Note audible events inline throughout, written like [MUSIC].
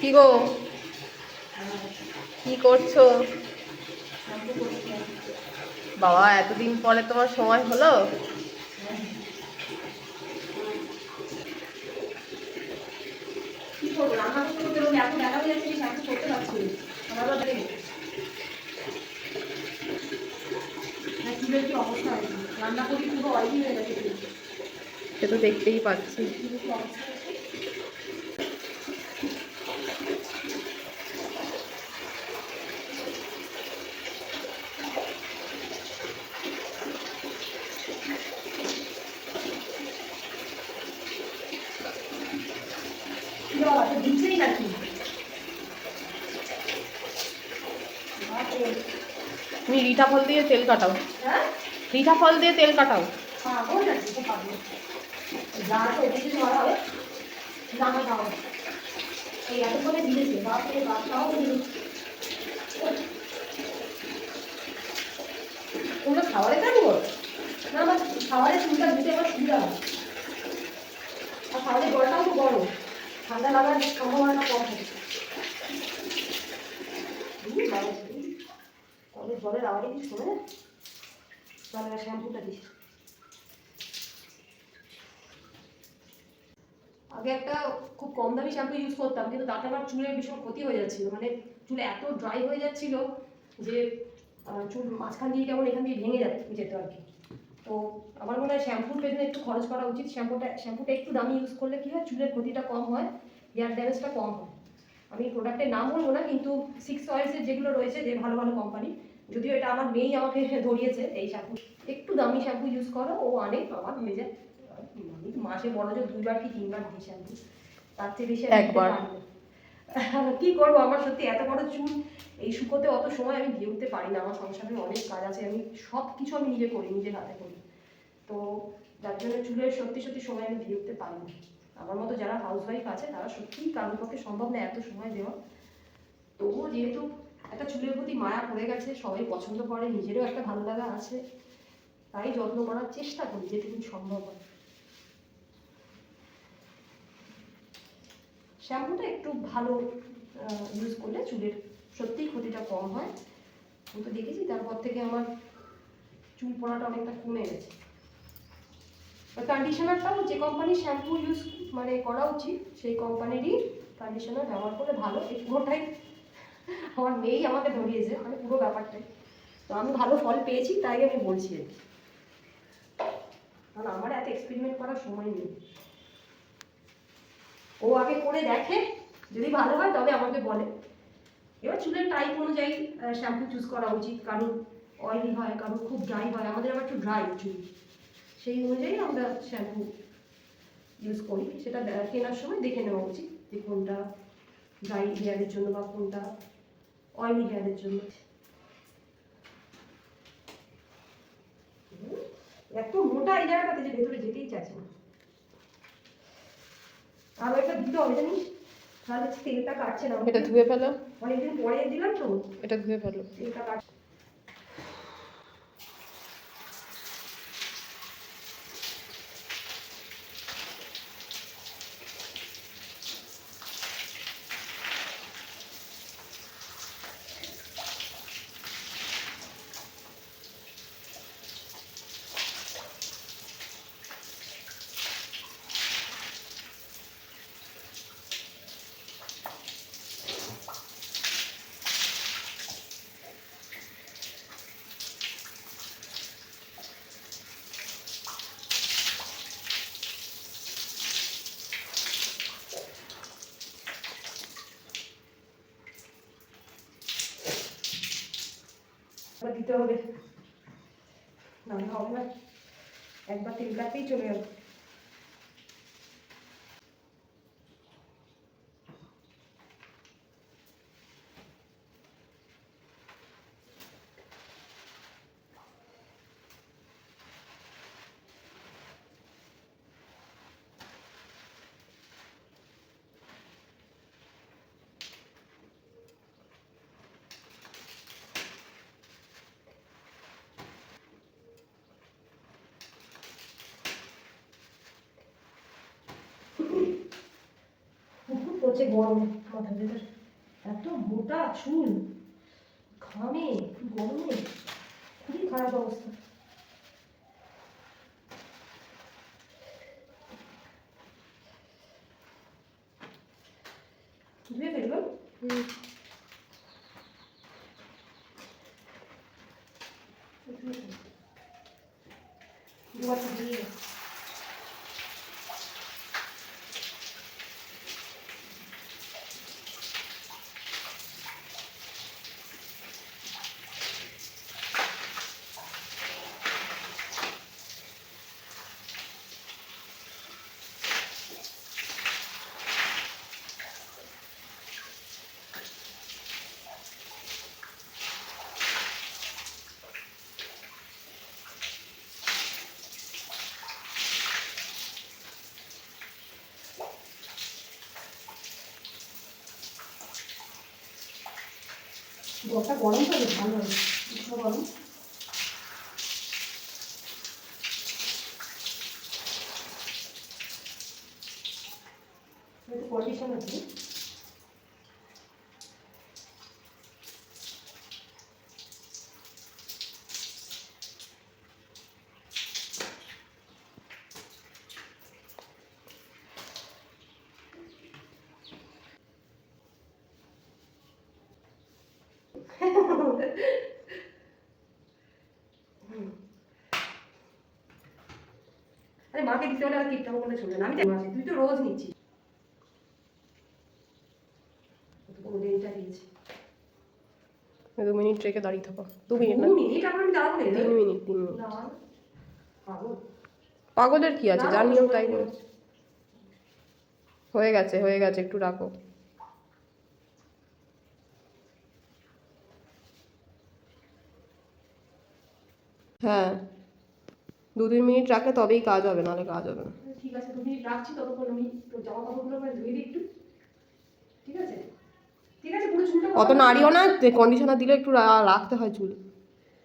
কি গো? কি করছ? বাবা এতদিন পরে তোমার সময় হলো? কি করব? রান্না করতে করতে রোজ এত দেখা হয়ে যাচ্ছে যে শ্যাম্পু করতে পারছি না। আমার আবার দেখে না চুলের কি অবস্থা হয়েছে রান্না করি পুরো অয়েলি হয়ে গেছে চুল। সে তো দেখতেই পাচ্ছি চুলের কি অবস্থা হয়েছে? কি বাবা, তো দিচ্ছেই নাকি? বাপরে। তুমি রিঠা ফল দিয়ে তেল কাটাও। রিঠা ফল দিয়ে তেল কাটাও। ওটা খাবারে কেন না আমার খাবারের চুলটা দিতে আমার সুবিধা আর খাবারের জলটাও তো গরম। ঠান্ডা লাগার সম্ভাবনাটা কম থাকে হুম, ভালো আছে। কলের জলের আওয়াজে কি শোনে তাহলে শ্যাম্পুটা দিস। আগে একটা খুব কম দামি শ্যাম্পু ইউজ করতাম, কিন্তু তাতে আমার চুলের ভীষণ ক্ষতি হয়ে যাচ্ছিল। মানে চুল এত ড্রাই হয়ে যাচ্ছিল যে চুল মাঝখান দিয়ে কেমন এখান দিয়ে ভেঙে যেত আর কি। তো আমার মনে হয় শ্যাম্পুর পেছনে একটু খরচ করা উচিত। শ্যাম্পুটা শ্যাম্পুটা একটু দামি ইউজ করলে কি হয়, চুলের ক্ষতিটা কম হয় হেয়ার ড্যামেজটা কম হয়। আমি প্রোডাক্টের নাম বলব না, কিন্তু সিক্স অয়েলসের যেগুলো রয়েছে, যে ভালো ভালো কোম্পানি যদিও এটা আমার মেয়েই আমাকে ধরিয়েছে এই শ্যাম্পু একটু দামি শ্যাম্পু ইউজ করো ও অনেক আমার হয়ে যায়। মাসে বড় যে দুইবার কি তিনবার দিই শ্যাম্পু তার চেয়ে বেশি একবার। [LAUGHS] কি করব আমার সত্যি এত বড় চুল এই শুকোতে অত সময় আমি দিয়ে উঠতে পারি না। আমার সংসারে অনেক কাজ আছে আমি সব কিছু আমি নিজে করি নিজের হাতে করি। তো যার জন্য চুলের সত্যি সত্যি সময় আমি দিয়ে উঠতে পারি না। আমার মতো যারা হাউসওয়াইফ আছে তারা সত্যিই কারোর পক্ষে সম্ভব না এত সময় দেওয়া। তবুও যেহেতু একটা চুলের প্রতি মায়া পড়ে গেছে, সবাই পছন্দ করে, নিজেরও একটা ভালো লাগা আছে। তাই যত্ন করার চেষ্টা করি যেটুকু সম্ভব হয়। শ্যাম্পুটা একটু ভালো ইউজ করলে চুলের সত্যিই ক্ষতিটা কম হয়। আমি তো দেখেছি, তারপর থেকে আমার চুল পড়াটা অনেকটা কমে গেছে। কন্ডিশনারটাও যে কোম্পানির শ্যাম্পু ইউজ মানে করা উচিত, সেই কোম্পানিরই কন্ডিশনার ব্যবহার করলে ভালো। এই পুরোটাই আমার মেয়েই আমাকে ধরিয়েছে মানে পুরো ব্যাপারটাই। তো আমি ভালো ফল পেয়েছি, তাই আমি বলছি আর কি। কারণ আমার এত এক্সপেরিমেন্ট করার সময় নেই। ও আগে করে দেখে, যদি ভালো হয় তবে আমাকে বলে। এবার চুলের টাইপ অনুযায়ী শ্যাম্পু চুজ করা উচিত। কারণ অয়েলি হয়, কারণ খুব ড্রাই হয়। আমাদের আবার একটু ড্রাই চুল। সেই অনুযায়ী আমরা শ্যাম্পু ইউজ করি। সেটা কেনার সময় দেখে নেওয়া উচিত যে কোনটা ড্রাই হেয়ারের জন্য বা কোনটা অয়েলি হেয়ারের জন্য এত মোটা এই জায়গাটাতে যে ভেতরে যেতেই চাইছে না আরও একটা দিতে হবে জানিস তাহলে তেলটা কাটছে না এটা ধুয়ে ফেলো অনেকদিন পরে দিলাম তো এটা ধুয়ে ফেলো তেলটা কাটছে হবে। না হবে। না একবার তেল কাটতেই চলে হচ্ছে গরম মাথার ভেতর এত মোটা চুল ঘামে গরমে খুবই খারাপ অবস্থা। জলটা গরম তো ভালো হয়েছে গরম। একটু কন্ডিশন আছে হুম। আরে মাকে দিতে হলে আর কিপটামো করলে চলবে না। আমি তো তুই তো রোজ নিচ্ছিস। কতক্ষণ লেনটা দিয়েছি দু মিনিট রেখে দাঁড়িয়ে থাকো। দু মিনিট না? মিনিট? আবার আমি দাঁড়াবো তিন মিনিট তিন মিনিট। পাগলের কি আছে? যার নিয়ম তাই হয়ে গেছে হয়ে গেছে একটু রাখো। হ্যাঁ। দু তিন মিনিট রাখলে তবেই কাজ হবে নাহলে কাজ হবে না। ঠিক আছে দু মিনিট রাখছি ততক্ষণ আমি জামা কাপড়গুলো ধুয়ে দিই একটু। ঠিক আছে? ঠিক আছে পুরো চুলটা অত নাড়িও না কন্ডিশনার দিলে একটু রাখতে হয় চুল।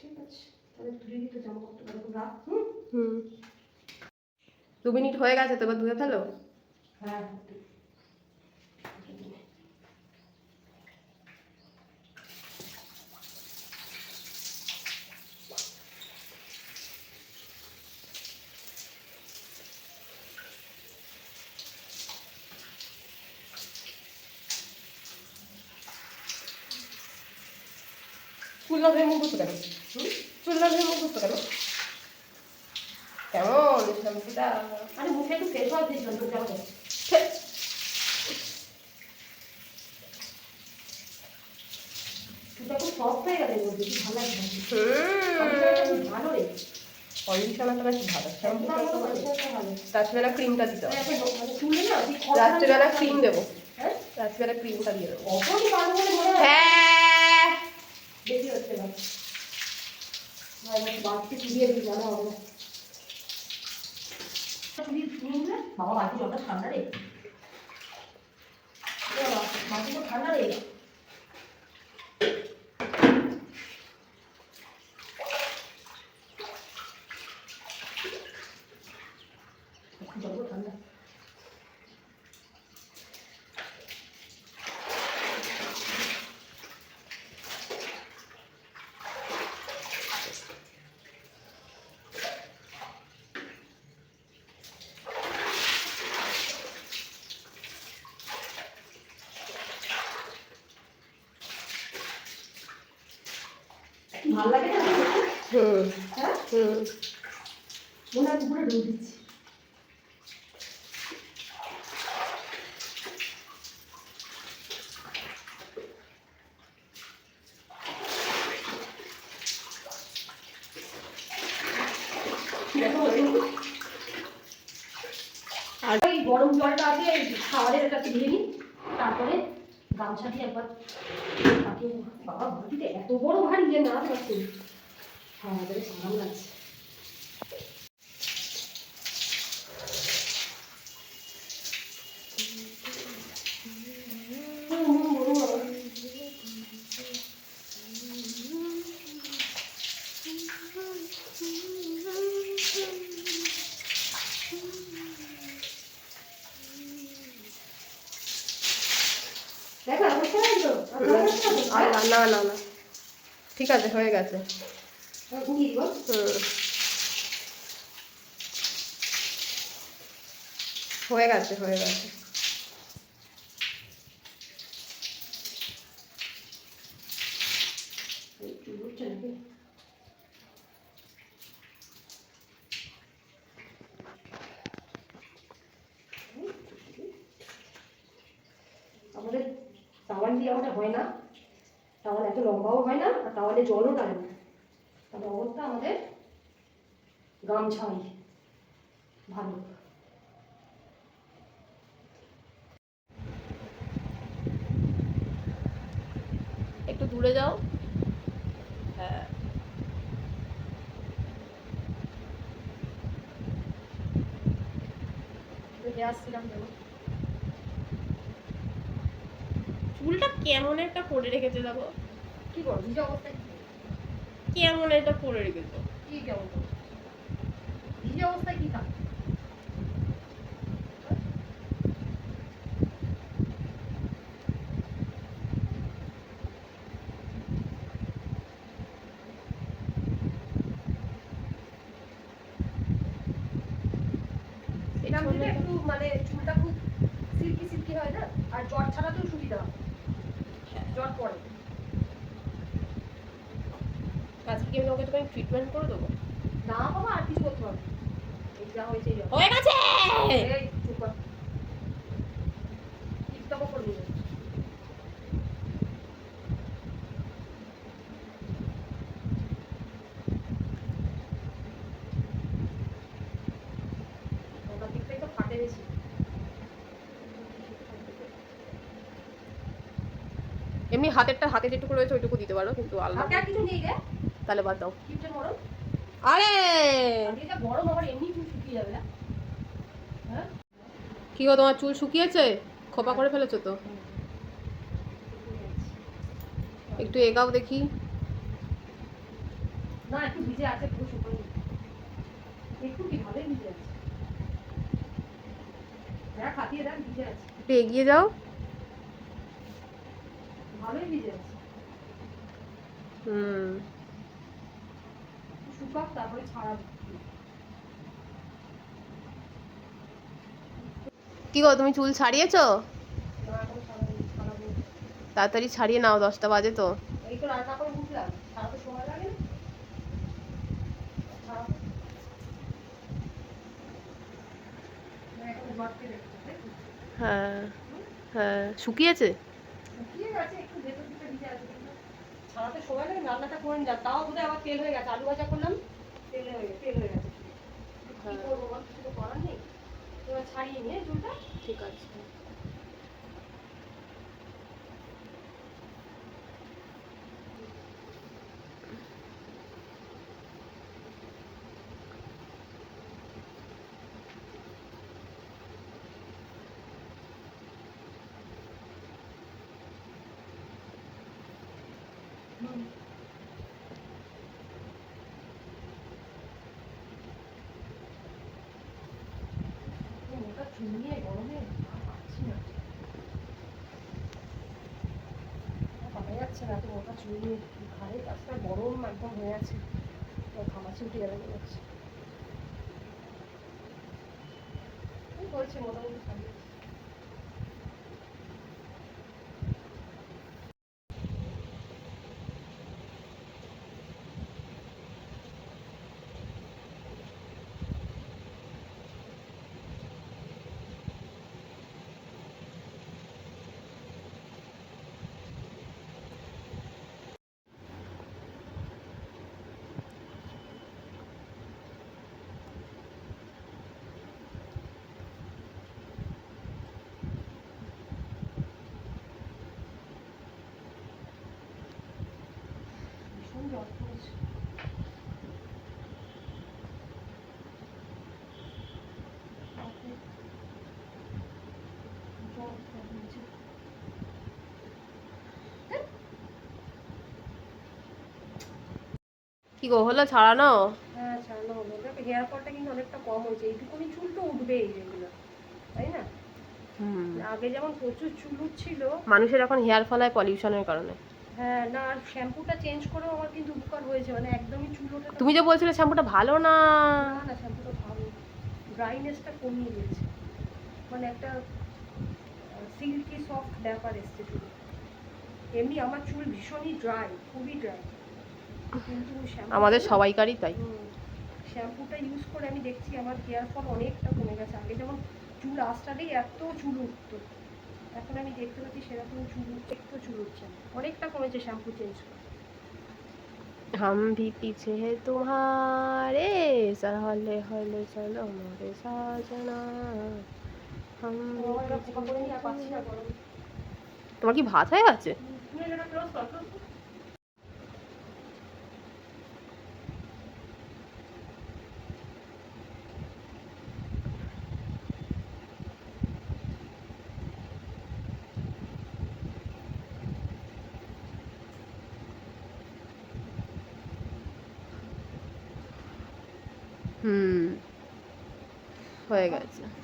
ঠিক আছে তাহলে ধুয়ে দিতে জামা কাপড়টা রাখ হুম? হুম। দু মিনিট হয়ে গেছে তো এবার ধুয়ে ফেলো? হ্যাঁ চুল না ধুয়ে মুখ ধুতো কেন? চুল না ধুয়ে মুখ কেন? কেমন? শ্যাম্পুটা আরে মুখে একটু ফেস ওয়াশ দিয়েছিলাম তোর জামা কাপড় চুলটা খুব সফট গেছে এর মধ্যে কি ভালো লাগছে? কন্ডিশনারটা খুব ভালো রে। কন্ডিশনারটা বেশ ভালো শ্যাম্পুটা তো ভালো। রাত্রিবেলা ক্রিমটা দিতে হবে। মানে রাত্রিবেলা ক্রিম দেবো। হ্যাঁ? রাত্রিবেলা ক্রিমটা দিয়ে দেবো। হ্যাঁ! বেশি হচ্ছে না বাড়তে চুলিয়ে দিই জানা হবে বাবা বাড়িতে জলটা ঠান্ডা রে। বাবা, তো ঠান্ডা রে জল ঠান্ডা ভালো লাগে না হুম হ্যাঁ? হুম মনে হয় পুরো ডুব দিচ্ছি। না না ঠিক আছে হয়ে গেছে। হয়ে গেছে হয়ে গেছে চুল উঠছে নাকি আমাদের টাওয়াল দিয়ে আমাদের হয় না টাওয়াল হয় না আর টাওয়ালে জলও টানে না। তবে অবস্থা আমাদের গামছাই ভালো। একটু দূরে যাও। হ্যাঁ। চুলটা কেমন একটা করে রেখেছে দেখো। কি করো ভিজে অবস্থায় কেমন একটা করে রেখেছে কি কেমন করো ভিজে অবস্থায় কি থাকে এটা দিলে একটু মানে চুলটা খুব সিল্কি সিল্কি হয় না আর জ্বর ছাড়াতেও সুবিধা হয় জ্বর পড়ে আজকে কি আমি ওকে তোমাকে ট্রিটমেন্ট করে দেবো। না বাবা আর কিছু করতে হবে। এই যা হয়েছে। হয়ে গেছে! চুপ কর। করে এমনি হাতেরটা হাতে যেটুকু রয়েছে ওইটুকু দিতে পারো কিন্তু আলাদা কিছু নেই রে। তাহলে বাদ দাও। আরে! হ্যাঁ? কি গো তোমার চুল শুকিয়েছে? খোপা করে ফেলেছো তো? একটু এগাও দেখি। না একটু ভিজে আছে পুরো শুকনো একটু কি ভালোই ভিজে আছে। দেখ হাতিয়ে দেখ ভিজে আছে। একটু এগিয়ে যাও। ভালোই ভিজে আছে। হুম। শুকাক তারপরে ছাড়াবো কি গো তুমি চুল ছাড়িয়েছো? তাড়াতাড়ি ছাড়িয়ে নাও দশটা বাজে তো? হ্যাঁ হ্যাঁ শুকিয়েছে? শুকিয়ে গেছে একটু ভেতর দিকে ভিজে আছে কিন্তু ছাড়াতে সময় লাগে রান্নাটা করে নিলাম তাও বোধহয় আবার তেল হয়ে গেছে। আলু ভাজা করলাম তেল হয়ে গেছে তেল হয়ে গেছে। কি হ্যাঁ। করব বল কিছু তো করার নেই। এবার ছাড়িয়ে নিয়ে চুলটা। ঠিক আছে ওটা চুল নিয়ে গরমে আর পাচ্ছি না আর পারা যাচ্ছে না তো ওটা চুল নিয়ে ঘাড়ে কাজটা গরম একদম হয়ে আছে। ঘামাচি উঠে যাবে এই বলছি, মোটামুটি সারিয়ে ভীষণ জ্বর করেছে রাতে জ্বর করেছে। কি গো হলো ছাড়ানো হ্যাঁ ছাড়ানো হলো। দেখ হেয়ার ফলটা কিন্তু অনেকটা কম হয়েছে। এইটুকুনি চুল তো উঠবেই যেগুলো তাই না? হুম। আগে যেমন প্রচুর চুল ছিল মানুষের এখন হেয়ার ফল হয় পলিউশনের কারণে। হ্যাঁ না আর শ্যাম্পুটা চেঞ্জ করেও আমার কিন্তু উপকার হয়েছে। মানে একদমই চুল ওঠে। তুমি যে বলছিলে শ্যাম্পুটা ভালো না। না না শ্যাম্পুটা ভালো ড্রাইনেসটা কমিয়ে দিয়েছে। মানে একটা সিল্কি সফট ব্যাপার এসছে চুলে। এমনি আমার চুল ভীষণই ড্রাই খুবই ড্রাই আমাদের সবাইকারই তাই শ্যাম্পুটা ইউজ করে আমি দেখছি আমার হেয়ার ফল অনেকটা কমে গেছে আগে যেমন চুল আসটাতেই এত চুল উঠতো এখন আমি দেখতে পাচ্ছি সেরকম চুল একটু চুল উঠছে না অনেকটা কমেছে শ্যাম্পু চেঞ্জ করে हम भी पीछे है तुम्हारे सहले हले चलो मोरे साजना हम भी আমার এবার पीछे পোকা করে নিয়ে আর है পাচ্ছি না গরম তোমার কি ভাত হয়ে গেছে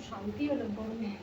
তুমি এটা